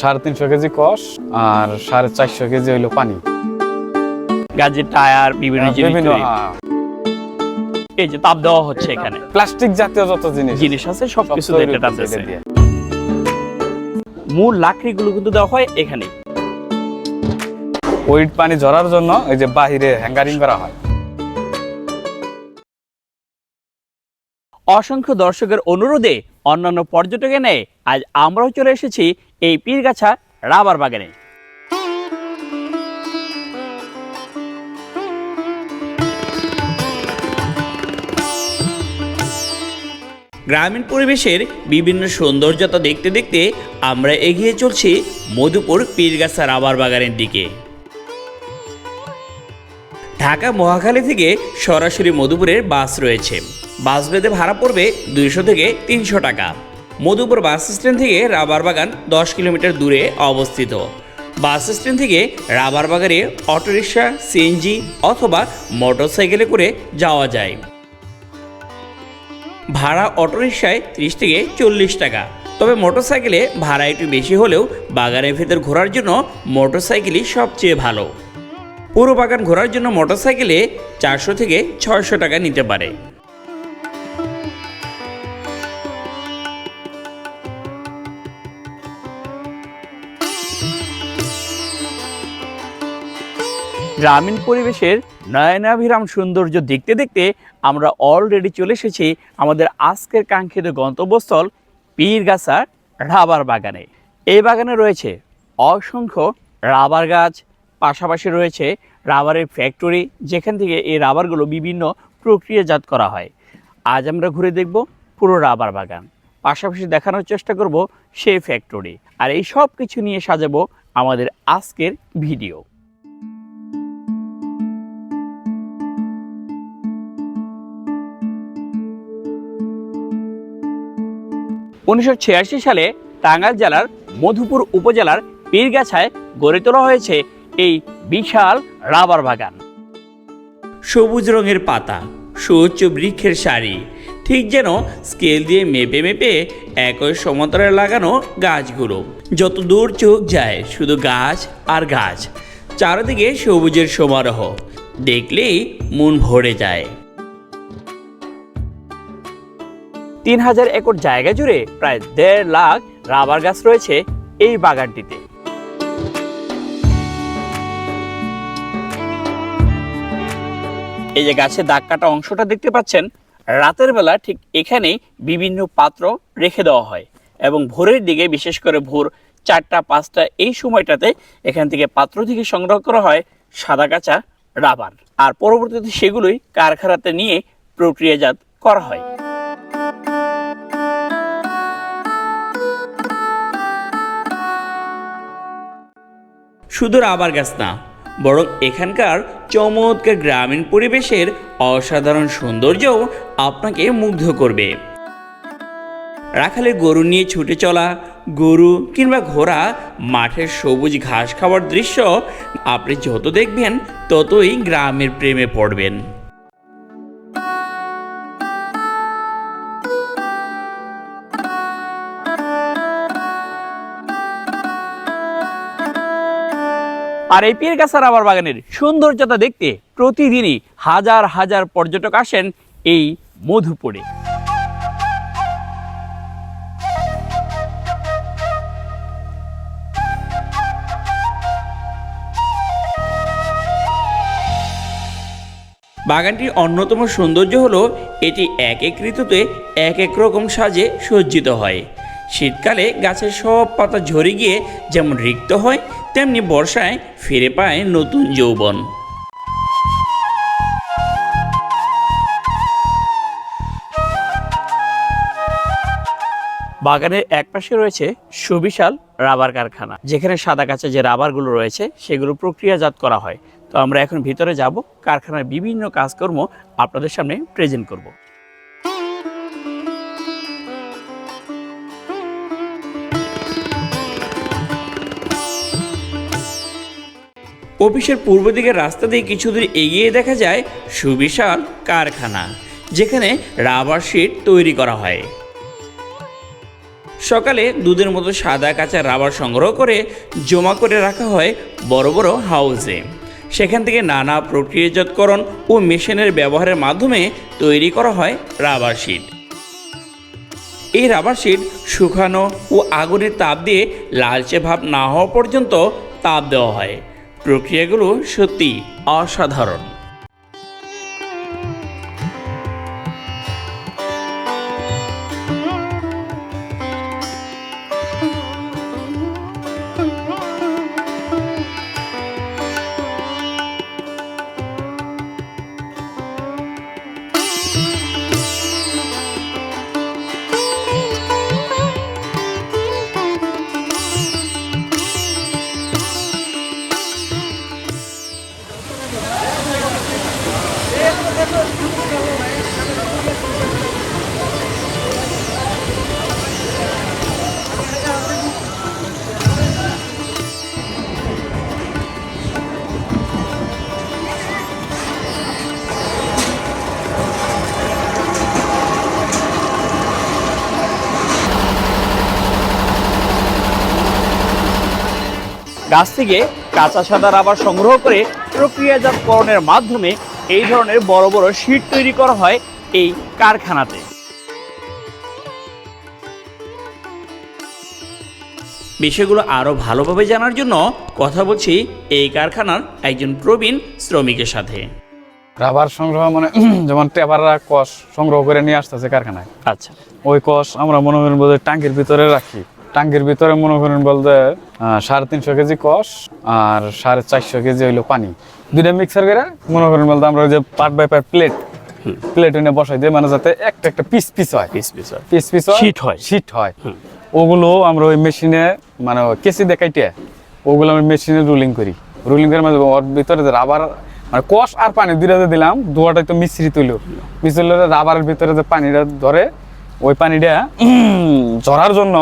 সাড়ে তিনশো কেজি কষ আর সাড়ে চারশো কেজি হইল পানি। গাছের টায়ার বিভিন্ন জিনিস বিভিন্ন হ্যাঁ, এই যে তাপ দেওয়া হচ্ছে এখানে। প্লাস্টিক জাতীয় যত জিনিস জিনিস আছে সবকিছু এটা হচ্ছে টানতেছে মূল লাকড়িগুলো কিন্তু দেওয়া হয় এখানে ওই পানি ঝরার জন্য এই যে বাহিরে হ্যাঙ্গারিং করা হয়। অসংখ্য দর্শকের অনুরোধে অন্যান্য পর্যটক এনে আজ আমরাও চলে এসেছি এই পীরগাছা রাবার বাগানে। গ্রামীণ পরিবেশের বিভিন্ন সৌন্দর্যতা দেখতে দেখতে আমরা এগিয়ে চলছি মধুপুর পীরগাছা রাবার বাগানের দিকে। ঢাকা মহাখালী থেকে সরাসরি মধুপুরের বাস রয়েছে। বাস বেঁধে ভাড়া পড়বে দুইশো থেকে তিনশো টাকা। মধুপুর বাস স্ট্যান্ড থেকে রাবার বাগান দশ কিলোমিটার দূরে অবস্থিত। বাস স্ট্যান্ড থেকে রাবার বাগানে অটোরিকশা, সিএনজি অথবা মোটরসাইকেলে করে যাওয়া যায়। ভাড়া অটোরিকশায় ত্রিশ থেকে চল্লিশ টাকা। তবে মোটরসাইকেলে ভাড়া একটু বেশি হলেও বাগানের ভেতর ঘোরার জন্য মোটরসাইকেলই সবচেয়ে ভালো। পুরো বাগান ঘোরার জন্য মোটরসাইকেলে চারশো থেকে ছয়শো টাকা নিতে পারে। গ্রামীণ পরিবেশের নয়নাভিরাম সৌন্দর্য দেখতে দেখতে আমরা অলরেডি চলে এসেছি আমাদের আজকের কাঙ্ক্ষিত গন্তব্যস্থল পীরগাছা রাবার বাগানে। এই বাগানে রয়েছে অসংখ্য রাবার গাছ পাশাপাশি রয়েছে রাবারের ফ্যাক্টরি যেখান থেকে এই রাবারগুলো বিভিন্ন প্রক্রিয়াজাত করা হয়। আজ আমরা ঘুরে দেখব পুরো রাবার বাগান। পাশাপাশি দেখানোর চেষ্টা করব সেই ফ্যাক্টরি আর এই সব কিছু নিয়ে সাজাবো আমাদের আজকের ভিডিও উনিশশো ছিয়াশি সালে টাঙ্গাইল জেলার মধুপুর উপজেলার পীরগাছায় গড়ে তোলা হয়েছে এই বিশাল রাবার বাগান। সবুজ রঙের পাতা সুউচ্চ বৃক্ষের সারি ঠিক যেন স্কেল দিয়ে মেপে মেপে একই সমতলে লাগানো গাছগুলো। যত দূর চোখ যায় শুধু গাছ আর গাছ চারিদিকে সবুজের সমারোহ দেখলেই মন ভরে যায়। তিন হাজার একর জায়গা জুড়ে প্রায় দেড় লাখ রাবার গাছ রয়েছে এই বাগানটিতে। এই যে গাছের দাগ কাটা অংশটা দেখতে পাচ্ছেন, রাতের বেলা ঠিক এখানেই বিভিন্ন পাত্র রেখে দেওয়া হয় এবং ভোরের দিকে বিশেষ করে ভোর চারটা, পাঁচটা এই সময়টাতে এখান থেকে পাত্র থেকে সংগ্রহ করা হয় সাদা কাঁচা রাবার। আর পরবর্তীতে সেগুলোই কারখানাতে নিয়ে প্রক্রিয়াজাত করা হয়। শুধু রাবার গাছ না, বরং এখানকার চমৎকার গ্রামীণ পরিবেশের অসাধারণ সৌন্দর্যও আপনাকে মুগ্ধ করবে। রাখালে গরু নিয়ে ছুটে চলা, গরু কিংবা ঘোড়া, মাঠের সবুজ ঘাস খাওয়ার দৃশ্য আপনি যত দেখবেন, ততই গ্রামের প্রেমে পড়বেন। আর এই পীরগাছা রাবার বাগানের সৌন্দর্যতা দেখতে প্রতিদিনই হাজার হাজার পর্যটক আসেন এই মধুপুরে। বাগানটির অন্যতম সৌন্দর্য হলো এটি এক এক ঋতুতে এক এক রকম সাজে সজ্জিত হয়। শীতকালে গাছের সব পাতা ঝরে গিয়ে যেমন রিক্ত হয় তেমনি বর্ষায় ফিরে পায় নতুন যৌবন। বাগানের একপাশে রয়েছে সুবিশাল রাবার কারখানা। যেখানে সাদা কাঁচা যে রাবারগুলো রয়েছে, সেগুলো প্রক্রিয়াজাত করা হয়। তো আমরা এখন ভিতরে যাব, কারখানার বিভিন্ন কাজকর্ম আপনাদের সামনে প্রেজেন্ট করব। অফিসের পূর্ব দিকের রাস্তা দিয়ে কিছু দূর এগিয়ে দেখা যায় সুবিশাল কারখানা, যেখানে রাবার শিট তৈরি করা হয়। সকালে দুধের মতো সাদা কাঁচা রাবার সংগ্রহ করে জমা করে রাখা হয় বড় বড় হাউসে। সেখান থেকে নানা প্রক্রিয়াজাতকরণ ও মেশিনের ব্যবহারের মাধ্যমে তৈরি করা হয় রাবার শিট। এই রাবার শিট শুকানো ও আগুনের তাপ দিয়ে লালচে ভাব না হওয়া পর্যন্ত তাপ দেওয়া হয়। প্রক্রিয়াগুলো সত্যি অসাধারণ। গাছ থেকে কাঁচা সাদা রাবার সংগ্রহ করে প্রক্রিয়াজাতকরণের মাধ্যমে এই ধরনের বড় বড় শিট তৈরি করা হয় এই কারখানাতে। বিষয়গুলো আরও ভালোভাবে জানার জন্য কথা বলছি এই কারখানার একজন প্রবীণ শ্রমিকের সাথে। রাবার সংগ্রহ মানে যেমন টেপাররা কষ সংগ্রহ করে নিয়ে আসতেছে কারখানায়। আচ্ছা। ওই কষ আমরা মনে বলতে টাঙ্কির ভিতরে রাখি। টাঙ্কির ভিতরে মনে করেন বলতে সাড়ে তিনশো কেজি কষ আর সাড়ে চারশো কেজি হইল পানি। দুইটা মিক্সার করে মনে করেন বলতে আমরা যে part by part plate plate এনে বসাই দিই মানে যাতে একটা একটা পিস পিস হয়। পিস পিস হয়। পিস পিস হয়। শীট হয়। ওগুলো আমরা ওই মেশিনে মানে কেসি দেখাইতে ওগুলো আমরা মেশিনে রুলিং করি। রুলিং করে মানে ওর ভিতরে যে রাবার মানে কষ আর পানি দুইটাতে দিলাম দুয়াটাই তো মিশ্রিত হইল। মিশ্রিত রাবারের ভিতরে যে পানিটা ধরে ওই পানিটা ঝরার জন্য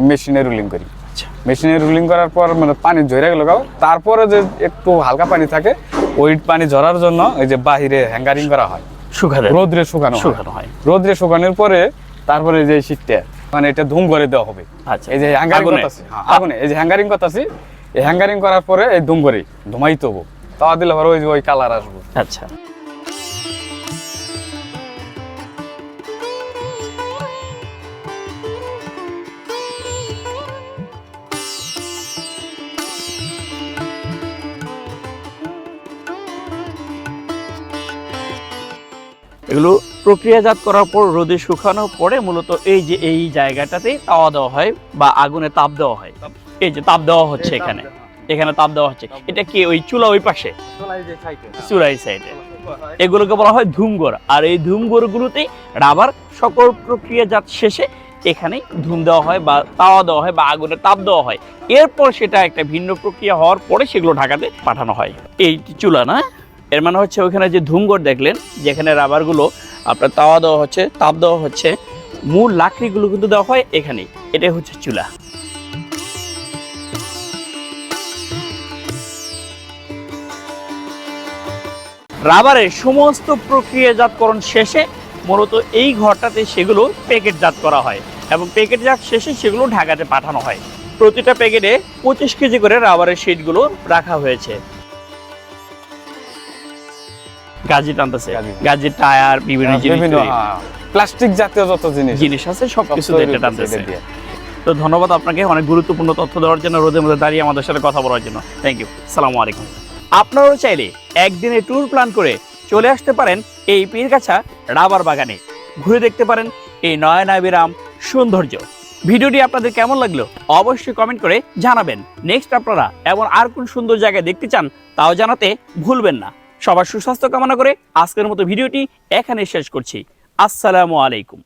মেশিনে রুলিং করি। আচ্ছা। মেশিনে রুলিং করার পর মানে পানি ঝরে গেল গাও। তারপরে যে একটু হালকা পানি থাকে ওই পানি ঝরার জন্য এই যে বাহিরে হ্যাঙ্গারিং করা হয়। শুকাতে রোদ্রে শুকানো শুকানো হয়। রোদ্রে শুকানোর পরে তারপরে যে শীতটা মানে এটা ধুম করে দেওয়া হবে। আচ্ছা। এই যে হ্যাঙ্গারিং? করতেছি। আগুনে। এই যে হ্যাঙ্গারিং করতেছি এই হ্যাঙ্গারিং করার পরে এই ধুম করে ধুমাই তবু তাওয়া দিলে ওই যে ওই কালার আসব। আচ্ছা। এগুলো প্রক্রিয়াজাত করার পর রোদে শুকানোর পরে মূলত এই যে এই জায়গাটাতে তাওয়া দেওয়া হয় বা আগুনে তাপ দেওয়া হয়। এই যে তাপ দেওয়া হচ্ছে এখানে। এখানে তাপ দেওয়া হচ্ছে। এটা কি ওই চুলা ওই পাশে? চুলাই সাইডে। এগুলোকে বলা হয় ধুমঘর আর এই ধুমঘরগুলোতে রাবার সকল প্রক্রিয়াজাত শেষে এখানে ধুম দেওয়া হয় বা তাওয়া দেওয়া হয় বা আগুনে তাপ দেওয়া হয়। এরপর সেটা একটা ভিন্ন প্রক্রিয়া হওয়ার পরে সেগুলো ঢাকাতে পাঠানো হয়। এই চুলা না? এর মানে হচ্ছে ওখানে যে ধুমঘর দেখলেন, যেখানে রাবারগুলো, আপনার তাওয়া দেওয়া হচ্ছে, তাপ দেওয়া হচ্ছে, মূল লাকড়িগুলো কিন্তু দেওয়া হয় এখানেই। এটাই হচ্ছে চুলা। রাবারের সমস্ত প্রক্রিয়াজাতকরণ শেষে মূলত এই ঘরটাতে সেগুলো প্যাকেটজাত করা হয় এবং প্যাকেটজাত শেষে সেগুলো ঢাকাতে পাঠানো হয়। প্রতিটা প্যাকেটে পঁচিশ কেজি করে রাবারের শিটগুলো রাখা হয়েছে। গাজি টানতেছে। গাজি। টায়ার বিভিন্ন জিনিস প্লাস্টিক জাতীয় যত জিনিস। জিনিস আছে সব সব কিছু এটা টানতেছে তো ধন্যবাদ আপনাকে অনেক গুরুত্বপূর্ণ তথ্য দেওয়ার জন্য রোদের মধ্যে দাঁড়িয়ে আমাদের সাথে কথা বলার জন্য। থ্যাংক ইউ সালামু আলাইকুম। আপনারাও চাইলে একদিনে ট্যুর প্ল্যান করে চলে আসতে পারেন এই পীরগাছা রাবার বাগানে। ঘুরে দেখতে পারেন এই নয়নাবিরাম সৌন্দর্য। ভিডিওটি আপনাদের কেমন লাগল অবশ্যই কমেন্ট করে জানাবেন। নেক্সট আপনারা এমন আর কোন সুন্দর জায়গায় দেখতে চান তাও জানাতে ভুলবেন না। সবার সুস্বাস্থ্য কামনা করে আজকের মতো ভিডিওটি এখানে শেষ করছি। আসসালামু আলাইকুম।